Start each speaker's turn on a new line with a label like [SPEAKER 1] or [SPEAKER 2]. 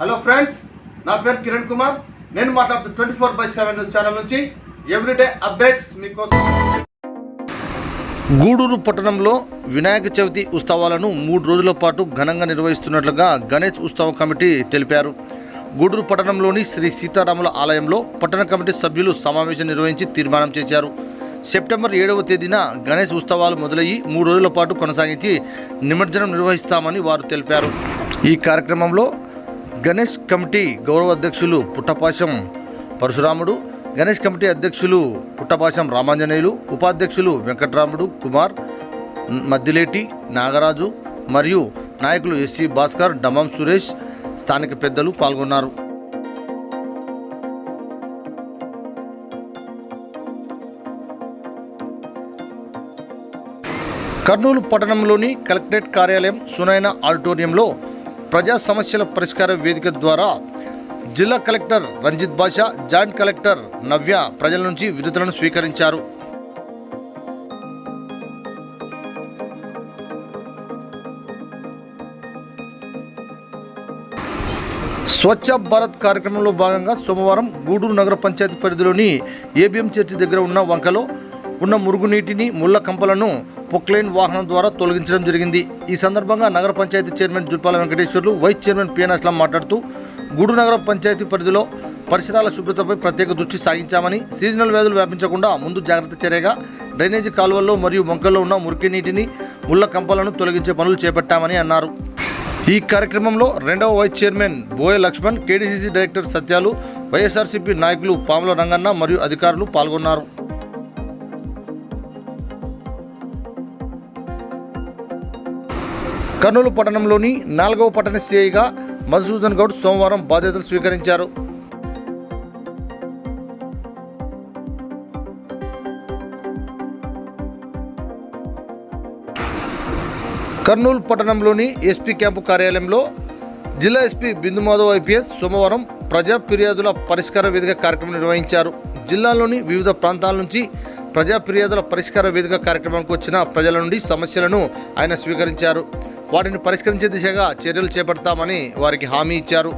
[SPEAKER 1] Hello friends నా పేరు కిరణ్ కుమార్. నేను మాట్లాడుతూ twenty four by seven channel నుంచి ఎవ్రీడే అప్డేట్స్ మీకోసం. గూడూరు పట్టణంలో వినాయక చవితి ఉత్సవాలను మూడు రోజుల పాటు ఘనంగా నిర్వహిస్తున్నట్లుగా గణేష్ ఉత్సవ కమిటీ తెలిపారు. గూడూరు పట్టణంలోని శ్రీ సీతారాముల ఆలయంలో పట్టణ కమిటీ సభ్యులు సమావేశం నిర్వహించి తీర్మానం చేశారు. సెప్టెంబర్ ఏడవ తేదీన గణేష్ ఉత్సవాలు మొదలయ్యి మూడు రోజుల పాటు కొనసాగించి నిమజ్జనం నిర్వహిస్తామని వారు తెలిపారు. ఈ కార్యక్రమంలో గణేష్ కమిటీ గౌరవ అధ్యక్షులు పుట్టపాశం పరశురాముడు గణేష్ కమిటీ అధ్యక్షులు పుట్టపాశం రామాంజనేయులు ఉపాధ్యక్షులు వెంకట్రాముడు కుమార్ మద్దిలేటి నాగరాజు మరియు నాయకులు ఎస్సి భాస్కర్ డమం సురేష్ స్థానిక పెద్దలు పాల్గొన్నారు. కర్నూలు పట్టణంలోని కలెక్టరేట్ కార్యాలయం సునైన ఆడిటోరియంలో ప్రజా సమస్యల పరిష్కార వేదిక ద్వారా జిల్లా collector Ranjith Basha joint collector Navya ప్రజల నుంచి వినతులను స్వీకరించారు. స్వచ్ఛ భారత్ కార్యక్రమంలో భాగంగా సోమవారం గూడూరు నగర పంచాయతీ పరిధిలోని ఏబిఎం చర్చి దగ్గర ఉన్న వంకలో ఉన్న మురుగునీటిని ముళ్ళ కంపలను పొక్లైన్ వాహనం ద్వారా తొలగించడం జరిగింది. ఈ సందర్భంగా నగర panchayat chairman Jutpala Venkateswarlu vice chairman PN Aslam మాట్లాడుతూ గూడు నగర పంచాయతీ పరిధిలో పరిసరాల శుభ్రతపై ప్రత్యేక దృష్టి సాగించామని సీజనల్ వ్యాధులు వ్యాపించకుండా ముందు జాగ్రత్త చర్యగా డ్రైనేజీ కాలువల్లో మరియు మొగ్గల్లో ఉన్న మురికి నీటిని ముళ్ళ కంపలను తొలగించే పనులు చేపట్టామని అన్నారు. ఈ కార్యక్రమంలో రెండవ vice chairman Boya Lakshman KDCC director Satyalu YSRCP నాయకులు పాముల రంగన్న మరియు అధికారులు పాల్గొన్నారు. కర్నూలు పట్టణంలోని నాలుగవ పట్టణ సిఐగా మధుసూదన్ గౌడ్ సోమవారం బాధ్యతలు స్వీకరించారు. కర్నూలు పట్టణంలోని ఎస్పీ క్యాంపు కార్యాలయంలో జిల్లా ఎస్పీ బిందుమాధవ్ ఐపీఎస్ సోమవారం ప్రజా ఫిర్యాదుల పరిష్కార వేదిక కార్యక్రమం నిర్వహించారు. జిల్లాలోని వివిధ ప్రాంతాల నుంచి ప్రజా ఫిర్యాదుల పరిష్కార వేదిక కార్యక్రమానికి వచ్చిన ప్రజల నుండి సమస్యలను ఆయన స్వీకరించారు. వాటిని పరిష్కరించే దిశగా చర్యలు చేపడతామని వారికి హామీ ఇచ్చారు.